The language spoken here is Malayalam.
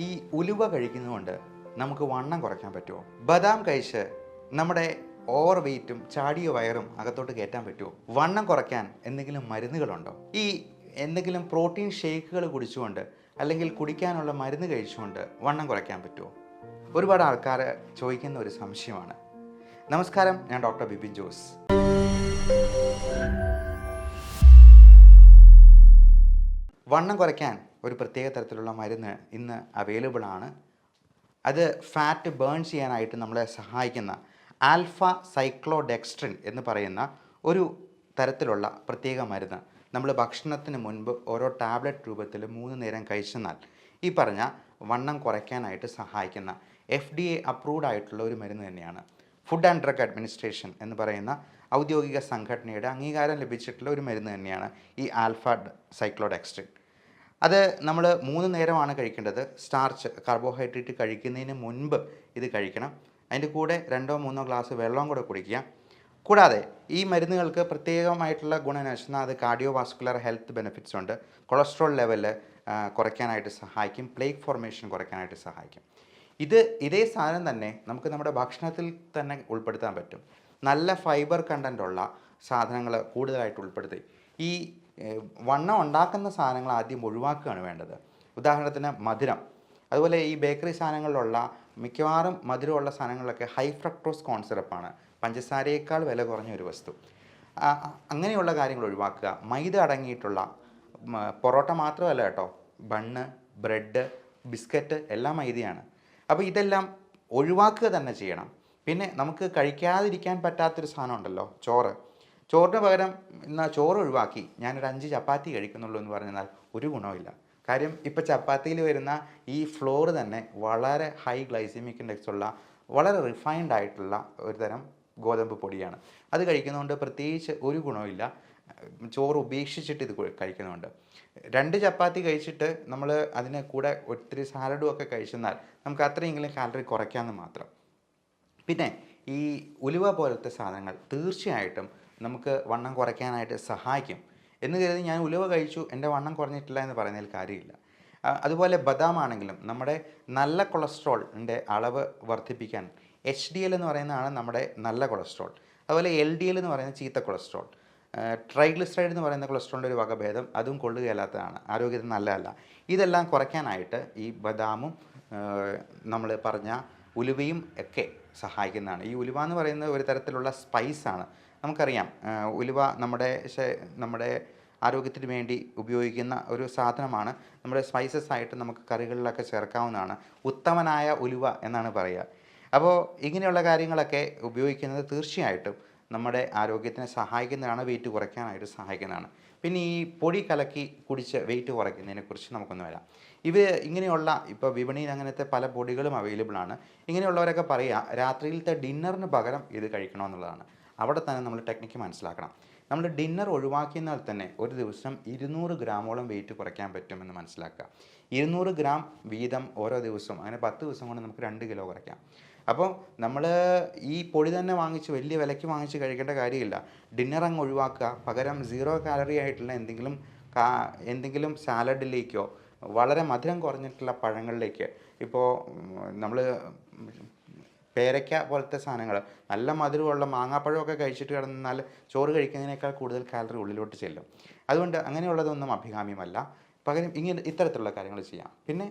ഈ ഉലുവ കഴിക്കുന്നതുകൊണ്ട് നമുക്ക് വണ്ണം കുറയ്ക്കാൻ പറ്റുമോ? ബദാം കഴിച്ച് നമ്മുടെ ഓവർ വെയിറ്റും ചാടിയ വയറും അകത്തോട്ട് കയറ്റാൻ പറ്റുമോ? വണ്ണം കുറയ്ക്കാൻ എന്തെങ്കിലും മരുന്നുകളുണ്ടോ? ഈ എന്തെങ്കിലും പ്രോട്ടീൻ ഷേക്കുകൾ കുടിച്ചുകൊണ്ട് അല്ലെങ്കിൽ കുടിക്കാനുള്ള മരുന്ന് കഴിച്ചുകൊണ്ട് വണ്ണം കുറയ്ക്കാൻ പറ്റുമോ? ഒരുപാട് ആൾക്കാർ ചോദിക്കുന്ന ഒരു സംശയമാണ്. നമസ്കാരം ഞാൻ ഡോക്ടർ ബിപിൻ ജോസ്. വണ്ണം കുറയ്ക്കാൻ ഒരു പ്രത്യേക തരത്തിലുള്ള മരുന്ന് ഇന്ന് അവൈലബിൾ ആണ്. അത് ഫാറ്റ് ബേൺ ചെയ്യാനായിട്ട് നമ്മളെ സഹായിക്കുന്ന ആൽഫ സൈക്ലോഡെക്സ്ട്രിൻ എന്ന് പറയുന്ന ഒരു തരത്തിലുള്ള പ്രത്യേക മരുന്ന്. നമ്മൾ ഭക്ഷണത്തിന് മുൻപ് ഓരോ ടാബ്ലറ്റ് രൂപത്തിൽ മൂന്ന് നേരം കഴിച്ചെന്നാൽ ഈ പറഞ്ഞ വണ്ണം കുറയ്ക്കാനായിട്ട് സഹായിക്കുന്ന എഫ് ഡി എ അപ്രൂവ്ഡ് ആയിട്ടുള്ള ഒരു മരുന്ന് തന്നെയാണ്. ഫുഡ് ആൻഡ് ഡ്രഗ് അഡ്മിനിസ്ട്രേഷൻ എന്ന് പറയുന്ന ഔദ്യോഗിക സംഘടനയുടെ അംഗീകാരം ലഭിച്ചിട്ടുള്ള ഒരു മരുന്ന് തന്നെയാണ് ഈ ആൽഫ സൈക്ലോഡെക്സ്ട്രിൻ അത് നമ്മൾ മൂന്ന് നേരമാണ് കഴിക്കേണ്ടത്. സ്റ്റാർച്ച് കാർബോഹൈഡ്രേറ്റ് കഴിക്കുന്നതിന് മുൻപ് ഇത് കഴിക്കണം. അതിന്റെ കൂടെ രണ്ടോ മൂന്നോ ഗ്ലാസ് വെള്ളവും കൂടെ കുടിക്കുക. കൂടാതെ ഈ മരുന്നുകൾക്ക് പ്രത്യേകമായിട്ടുള്ള ഗുണം എന്ന് വെച്ചാൽ അത് കാർഡിയോ വാസ്കുലർ ഹെൽത്ത് ബെനിഫിറ്റ്സ് ഉണ്ട് കൊളസ്ട്രോൾ ലെവൽ കുറയ്ക്കാനായിട്ട് സഹായിക്കും. പ്ലേഗ് ഫോർമേഷൻ കുറയ്ക്കാനായിട്ട് സഹായിക്കും. ഇത് ഇതേ സാധനം തന്നെ നമുക്ക് നമ്മുടെ ഭക്ഷണത്തിൽ തന്നെ ഉൾപ്പെടുത്താൻ പറ്റും. നല്ല ഫൈബർ കണ്ടന്റ് ഉള്ള സാധനങ്ങൾ കൂടുതലായിട്ട് ഉൾപ്പെടുത്തി. ഈ വണ്ണം ഉണ്ടാക്കുന്ന സാധനങ്ങൾ ആദ്യം ഒഴിവാക്കുകയാണ് വേണ്ടത്. ഉദാഹരണത്തിന് മധുരം. അതുപോലെ ഈ ബേക്കറി സാധനങ്ങളിലുള്ള മിക്കവാറും മധുരമുള്ള സാധനങ്ങളിലൊക്കെ ഹൈ ഫ്രക്ടോസ് കോൺ സിറപ്പാണ്. പഞ്ചസാരയേക്കാൾ വില കുറഞ്ഞ ഒരു വസ്തു. അങ്ങനെയുള്ള കാര്യങ്ങൾ ഒഴിവാക്കുക. മൈദ അടങ്ങിയിട്ടുള്ള പൊറോട്ട മാത്രമല്ല കേട്ടോ. ബണ്ണ് ബ്രെഡ് ബിസ്ക്കറ്റ് എല്ലാം മൈദയാണ്. അപ്പോൾ ഇതെല്ലാം ഒഴിവാക്കുക തന്നെ ചെയ്യണം. പിന്നെ നമുക്ക് കഴിക്കാതിരിക്കാൻ പറ്റാത്തൊരു സാധനം ഉണ്ടല്ലോ ചോറ്. ചോറിന് പകരം ഇന്ന് ചോറ് ഒഴിവാക്കി. ഞാനൊരു അഞ്ച് ചപ്പാത്തി കഴിക്കുന്നുള്ളൂ എന്ന് പറഞ്ഞാൽ ഒരു ഗുണവുമില്ല. കാര്യം ഇപ്പോൾ ചപ്പാത്തിയിൽ വരുന്ന ഈ ഫ്ലോർ തന്നെ വളരെ ഹൈ ഗ്ലൈസിമിക് ഇൻഡെക്സ് ഉള്ള വളരെ റിഫൈൻഡ് ആയിട്ടുള്ള ഒരു തരം ഗോതമ്പ് പൊടിയാണ്. അത് കഴിക്കുന്നതുകൊണ്ട് പ്രത്യേകിച്ച് ഒരു ഗുണമില്ല ചോറ് ഉപേക്ഷിച്ചിട്ട് ഇത് കഴി- കഴിക്കുന്നുണ്ട്. രണ്ട് ചപ്പാത്തി കഴിച്ചിട്ട് നമ്മൾ അതിന് കൂടെ ഒത്തിരി സാലഡും ഒക്കെ കഴിച്ചെന്നാൽ നമുക്ക് അത്രയെങ്കിലും കാലറി കുറയ്ക്കാമെന്ന് മാത്രം. പിന്നെ ഈ ഉലുവ പോലത്തെ സാധനങ്ങൾ തീർച്ചയായിട്ടും നമുക്ക് വണ്ണം കുറയ്ക്കാനായിട്ട് സഹായിക്കും. എന്ന് കരുതി ഞാൻ ഉലുവ കഴിച്ചു. എന്റെ വണ്ണം കുറഞ്ഞിട്ടില്ല എന്ന് പറയുന്നതിൽ കാര്യമില്ല. അതുപോലെ ബദാം ആണെങ്കിലും നമ്മുടെ നല്ല കൊളസ്ട്രോളിന്റെ അളവ് വർദ്ധിപ്പിക്കാൻ എച്ച് ഡി എൽ എന്ന് പറയുന്നതാണ് നമ്മുടെ നല്ല കൊളസ്ട്രോൾ. അതുപോലെ എൽ ഡി എൽ എന്ന് പറയുന്ന ചീത്ത കൊളസ്ട്രോൾ. ട്രൈഗ്ലിസറൈഡ് എന്ന് പറയുന്ന കൊളസ്ട്രോളിന്റെ ഒരു വകഭേദം അതും കൊള്ളുകയല്ലാത്തതാണ്. ആരോഗ്യത്തിന് നല്ലതല്ല. ഇതെല്ലാം കുറയ്ക്കാനായിട്ട് ഈ ബദാമും നമ്മൾ പറഞ്ഞ ഉലുവയും ഒക്കെ സഹായിക്കുന്നതാണ്. ഈ ഉലുവ എന്ന് പറയുന്നത് ഒരു തരത്തിലുള്ള സ്പൈസാണ് നമുക്കറിയാം ഉലുവ നമ്മുടെ നമ്മുടെ ആരോഗ്യത്തിന് വേണ്ടി ഉപയോഗിക്കുന്ന ഒരു സാധനമാണ്. നമ്മുടെ സ്പൈസസ് ആയിട്ട് നമുക്ക് കറികളിലൊക്കെ ചേർക്കാവുന്നതാണ്. ഉത്തമനായ ഉലുവ എന്നാണ് പറയുക. അപ്പോൾ ഇങ്ങനെയുള്ള കാര്യങ്ങളൊക്കെ ഉപയോഗിക്കുന്നത് തീർച്ചയായിട്ടും. നമ്മുടെ ആരോഗ്യത്തിനെ സഹായിക്കുന്നതാണ് വെയിറ്റ് കുറയ്ക്കാനായിട്ട് സഹായിക്കുന്നതാണ്. പിന്നെ ഈ പൊടി കലക്കി കുടിച്ച് വെയിറ്റ് കുറയ്ക്കുന്നതിനെ കുറിച്ച് നമുക്കൊന്ന് വരാം. ഇവ ഇങ്ങനെയുള്ള ഇപ്പോൾ വിപണിയിൽ അങ്ങനത്തെ പല പൊടികളും അവൈലബിൾ ആണ്. ഇങ്ങനെയുള്ളവരൊക്കെ പറയുക രാത്രിയിലത്തെ ഡിന്നറിന് പകരം ഇത് കഴിക്കണമെന്നുള്ളതാണ്. അവിടെ തന്നെ നമ്മൾ ടെക്നിക്ക് മനസ്സിലാക്കണം. നമ്മൾ ഡിന്നർ ഒഴിവാക്കിയെന്നാൽ തന്നെ ഒരു ദിവസം ഇരുന്നൂറ് ഗ്രാമോളം വെയിറ്റ് കുറയ്ക്കാൻ പറ്റുമെന്ന് മനസ്സിലാക്കുക. ഇരുന്നൂറ് ഗ്രാം വീതം ഓരോ ദിവസവും അങ്ങനെ പത്ത് ദിവസം കൊണ്ട് നമുക്ക് രണ്ട് കിലോ കുറയ്ക്കാം. അപ്പോൾ നമ്മൾ ഈ പൊടി തന്നെ വാങ്ങിച്ച് വലിയ വിലയ്ക്ക് വാങ്ങിച്ച് കഴിക്കേണ്ട കാര്യമില്ല. ഡിന്നർ അങ്ങ് ഒഴിവാക്കുക. പകരം സീറോ കാലറി ആയിട്ടുള്ള എന്തെങ്കിലും എന്തെങ്കിലും സാലഡിലേക്കോ വളരെ മധുരം കുറഞ്ഞിട്ടുള്ള പഴങ്ങളിലേക്ക്. ഇപ്പോൾ നമ്മൾ പേരയ്ക്ക പോലത്തെ സാധനങ്ങൾ നല്ല മധുരമുള്ള മാങ്ങാപ്പഴമൊക്കെ കഴിച്ചിട്ട് കിടന്നാൽ ചോറ് കഴിക്കുന്നതിനേക്കാൾ കൂടുതൽ കാലറി ഉള്ളിലോട്ട് ചെല്ലും. അതുകൊണ്ട് അങ്ങനെയുള്ളതൊന്നും അഭികാമ്യമല്ല. പകരം ഇങ്ങനെ ഇത്തരത്തിലുള്ള കാര്യങ്ങൾ ചെയ്യാം. പിന്നെ